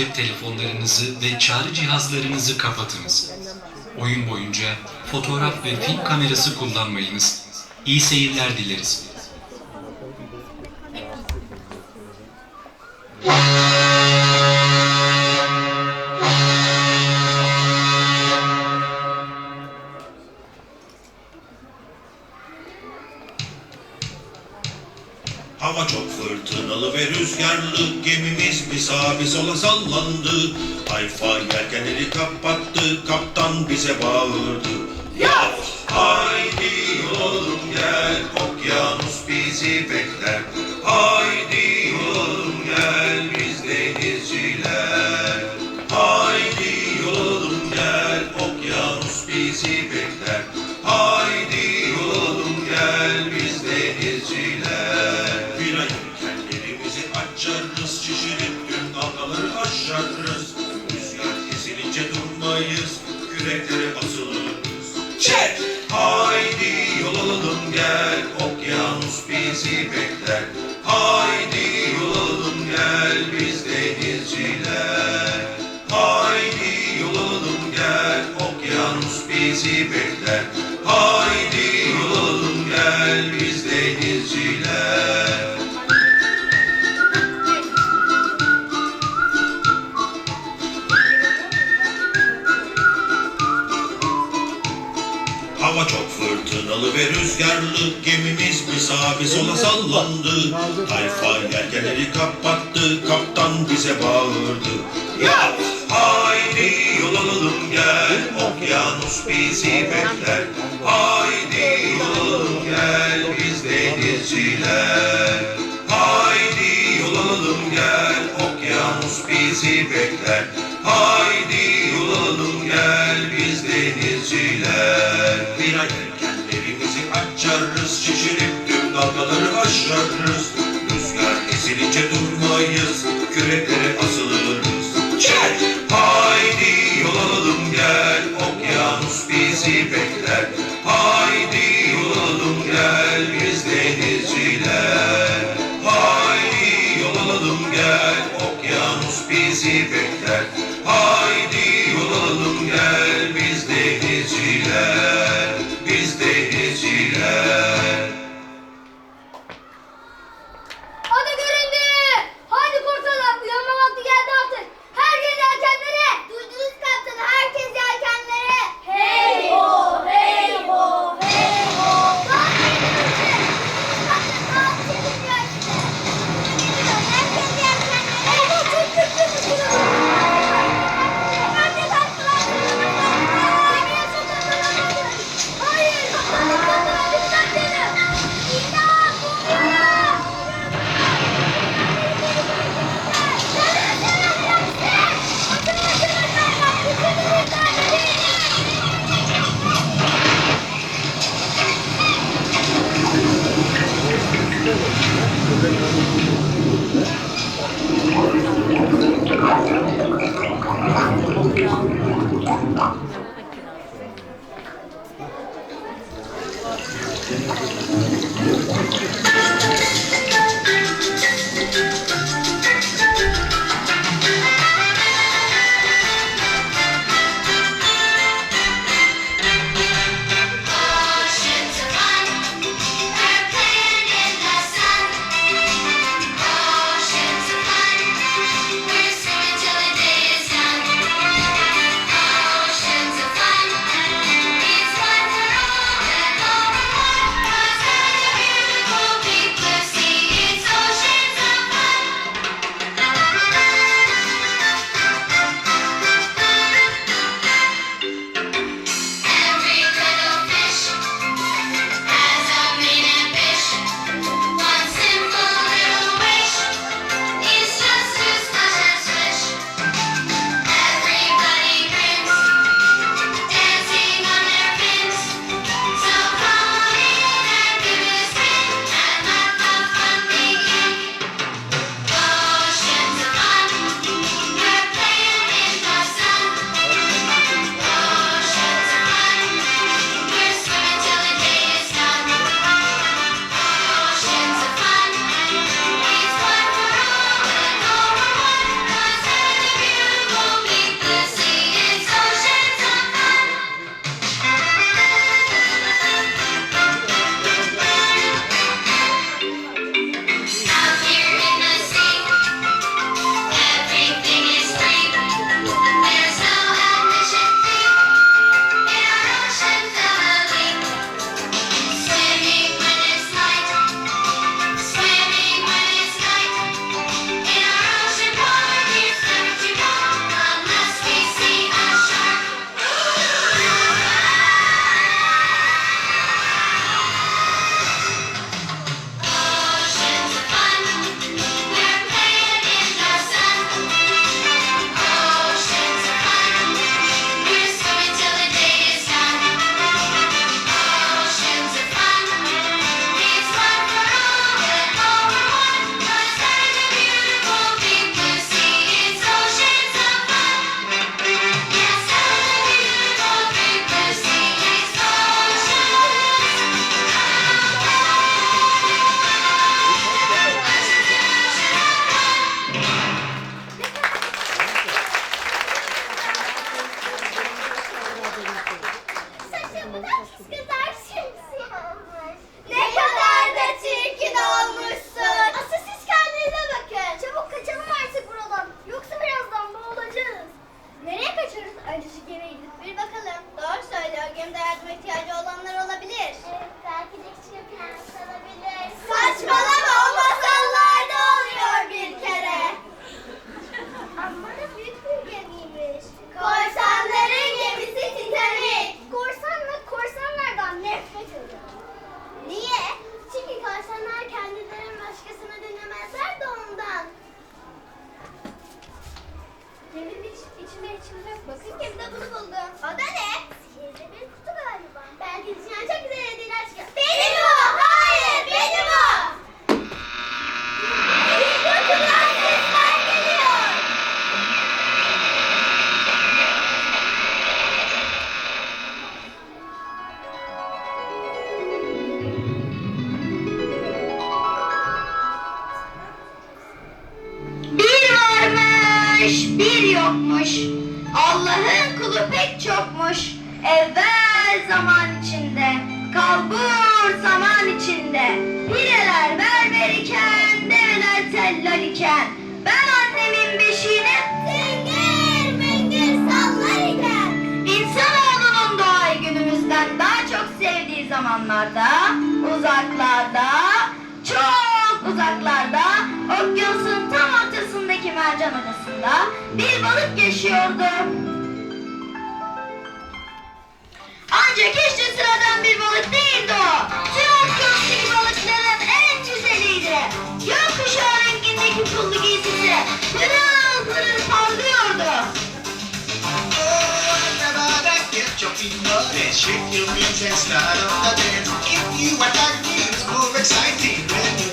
cep telefonlarınızı ve çağrı cihazlarınızı kapatınız. Oyun boyunca fotoğraf ve film kamerası kullanmayınız. İyi seyirler dileriz. Hava sola sallandı. Tayfa yelkenleri kapattı. Kaptan bize bağırdı. Yav! Haydi yol alalım gel Okyanus bizi bekler. Haydi yol alalım gel Biz denizciler. Haydi yol alalım gel Okyanus bizi bekler. Haydi yol alalım gel Biz bizi bekler. Haydi yol alalım gel Biz denizciler. Haydi yol alalım gel. Okyanus bizi bekler rüzgarlı Gemimiz bir sağa bir sola sallandı Tayfa yelkenleri kapattı Kaptan bize bağırdı. Yav! Haydi yol alalım gel Okyanus bizi bekler. Haydi yol alalım gel Biz denizciler. Haydi yol alalım gel Okyanus bizi bekler. Haydi yol alalım gel Biz denizciler. Bira yelkenlerimizi açarız Şişirip tüm dalgaları aşarız Rüzgar esilince durmayız Küreklere asılırız. Çek! Haydi yol alalım gel Okyanus bizi bekler varmış, bir yokmuş. Allah'ın kulu pek çokmuş. Evvel zaman içinde, kalbur zaman içinde. Pireler berber iken, develer tellal iken. Ben annemin beşiğine tıngır mıngır sallar iken. İnsanoğlunun doğayı günümüzden daha çok sevdiği zamanlarda, uzaklarda, çok uzaklarda, okyanusun mercan adasında bir balık yaşıyordu. Ancak hiç sıradan bir balık değildi o. Tüm okyanustaki balıkların en güzeliydi. Gökkuşağı rengindeki pullu giysisi pırıl pırıl parlıyordu. Shake your and start on the dance. If you like me, it's more exciting when you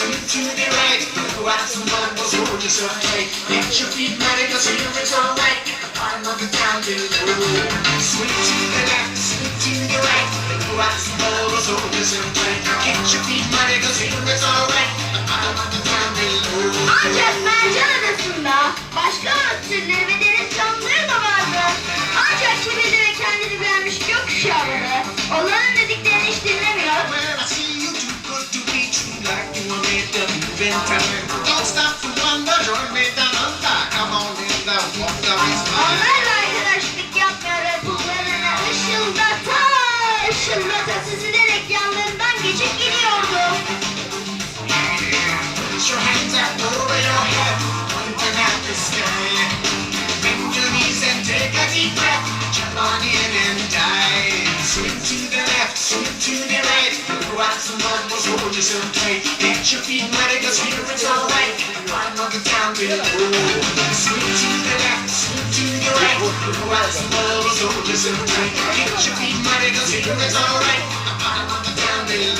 swing to the go out some bubbles, hold yourself tight. Get your feet muddy, cause here it's alright. Climb up and down below. Swing to the left, swing to the right, go out some bubbles, hold yourself tight. Get your feet muddy, cause here it's alright. Climb up and down below. Ancak mercan adasında başka türleri ve deniz canlıları da vardı. Wonder, join me down under. Come on in the is. Onlarla arkadaşlık ışıldata ışıldata süzülerek yanlarından geçip gidiyordu. Put your hands up over your head, pointing at the sky. Bend your knees and take a deep breath. Jump on in and the left, to the right. Go out some bubbles, hold yourself tight. Get your feet muddy, cause here it's alright. Climb up and down below. Swing to the left, to the right. Go out some bubbles, hold yourself tight. Get your feet muddy, cause here it's alright. Climb up and down below.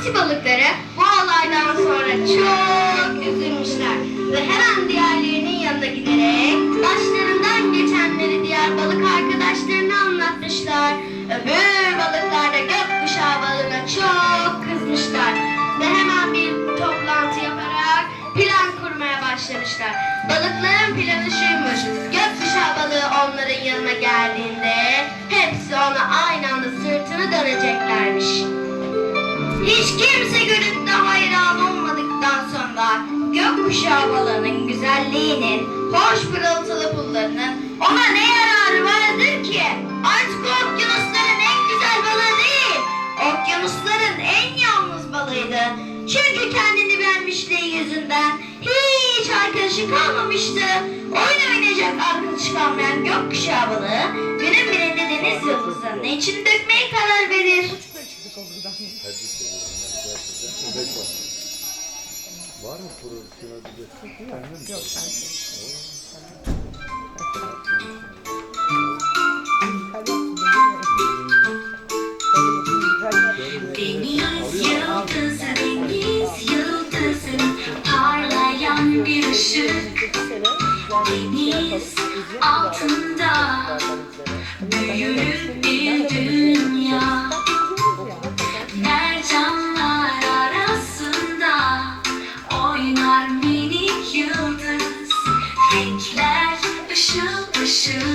Hamsi balıkları bu olaydan sonra çok üzülmüşler ve hemen diğerlerinin yanına giderek başlarından geçenleri diğer balık arkadaşlarına anlatmışlar. Öbür balıklar da gökkuşağı balığına çok kızmışlar ve hemen bir toplantı yaparak plan kurmaya başlamışlar. Balıkların planı şuymuş. Gökkuşağı balığı onların yanına geldiğinde hepsi ona aynı anda sırtını döneceklermiş. Hiç kimse görüp de hayran olmadıktan sonra gökkuşağı balığının güzelliğinin, hoş pırıltılı pullarının ona ne yararı vardır ki? Artık okyanusların en güzel balığı değil, okyanusların en yalnız balığıydı. Çünkü kendini beğenmişliği yüzünden hiç arkadaşı kalmamıştı. Oyun oynayacak arkadaşı kalmayan gökkuşağı balığı günün birinde deniz yıldızlarının içini dökmeye karar verir. Bebek var. Var mı profesyonel bir destek? Yok. Yok. Şey- deniz yıldızı, deniz yıldızı, parlayan bir ışık. Deniz altında büyülü bir dünya. shoes.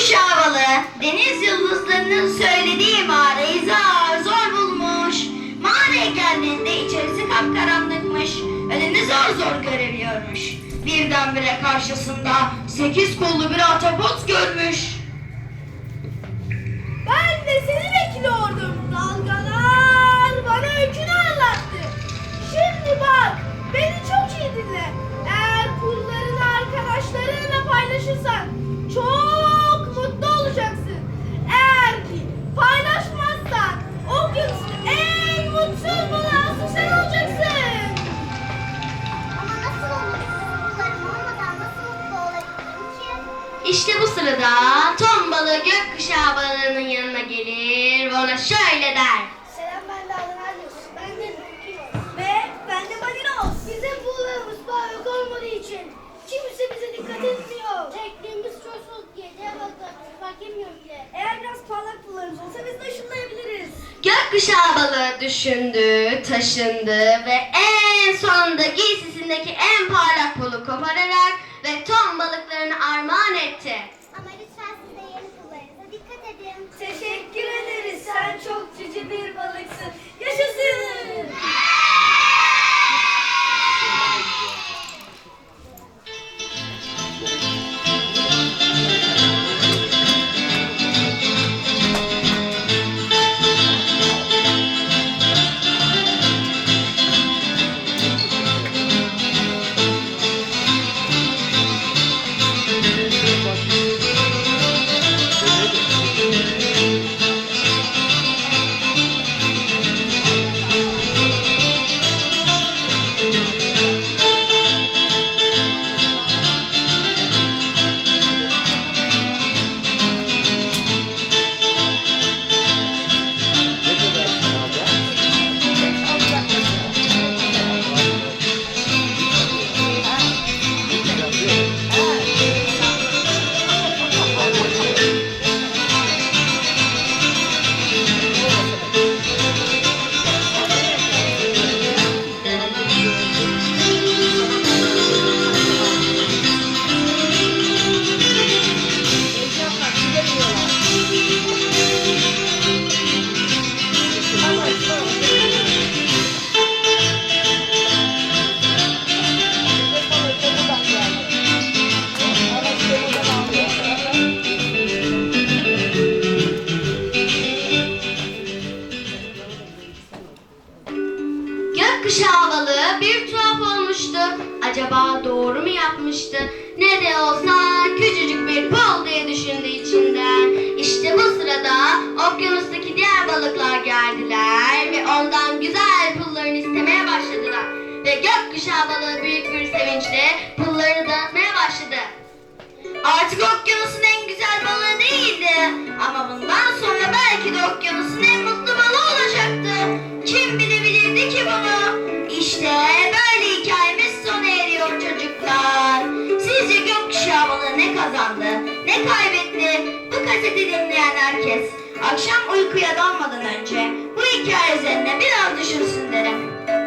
Gökkuşağı balığı deniz yıldızlarının söylediği mağarayı zar zor bulmuş. Mağaraya geldiğinde içerisi kapkaranlıkmış. Önünü zor zor görebiliyormuş. Birdenbire karşısında sekiz kollu bir ahtapot görmüş. Ben de seni bekliyordum. Dalgalar bana öykünü anlattı. Şimdi bak, beni çok iyi dinle. Eğer pullarını arkadaşlarınla paylaşırsan sırada ton balığı gökkuşağı balığının yanına gelir ve ona şöyle der. Selam ben de Adanalius. Ben de. Ve ben de Balinos. Bizim buğularımız yok olmadığı için kimse bize dikkat etmiyor. Tekniğimiz çocuk gece bakar. Bakmıyor bile. Eğer biraz parlak buğularımız olsa biz de ışınlayabiliriz. Gökkuşağı balığı düşündü, taşındı ve en sonunda giysisindeki en parlak pulu kopararak ve ton balıklarını armağan etti. Teşekkür ederiz. Sen çok cici bir balıksın. Yaşasın. dikkatlice dinleyen herkes akşam uykuya dalmadan önce bu hikaye üzerine biraz düşünsün derim.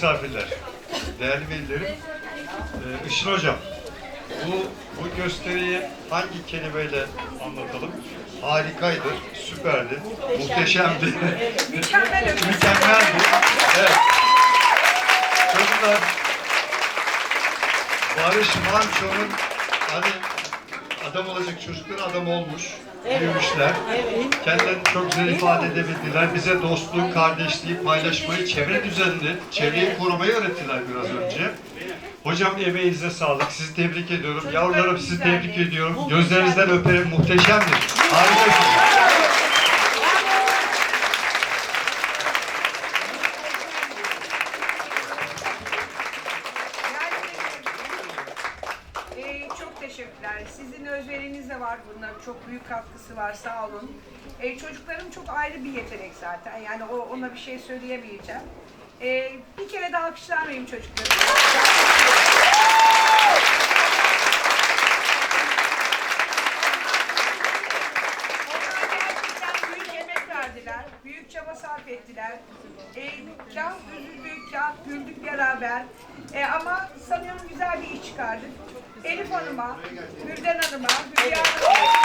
Misafirler, değerli velilerim, ee, Işın Hocam, bu, bu gösteriyi hangi kelimeyle anlatalım? Harikaydı, süperdi, muhteşemdi, Mükemmel mükemmeldi. Evet. Çocuklar, Barış Manço'nun hani adam olacak çocuklar adam olmuş, büyümüşler. Kendilerini çok güzel ifade edebildiler. Bize dostluğu, kardeşliği, paylaşmayı, çevre düzenini, çevreyi korumayı öğrettiler biraz önce. Hocam emeğinize sağlık. Sizi tebrik ediyorum. Yavrularım sizi tebrik ediyorum. Gözlerinizden öperim. Muhteşemdir. Harikasınız. Var. Sağ olun. Ee, çocuklarım çok ayrı bir yetenek zaten. Yani o, ona bir şey söyleyemeyeceğim. Ee, bir kere daha alkışlar mıyım çocuklarım? Büyük emek verdiler. Büyük çaba sarf ettiler. Ee, kah üzüldük, kah güldük beraber. Ee, ama sanıyorum güzel bir iş çıkardık. Elif Hanım'a, Gülden Hanım'a, Hülya Hanım'a,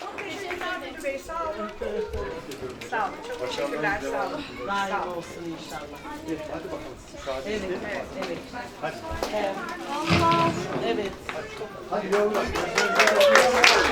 çok teşekkürler Müdür Bey, sağ olun. Sağ olun, çok teşekkürler, sağ olun. Sağ olun. olsun inşallah. Hadi bakalım. Müsaade Evet, evet, evet. Hadi. Evet. Hadi bakın.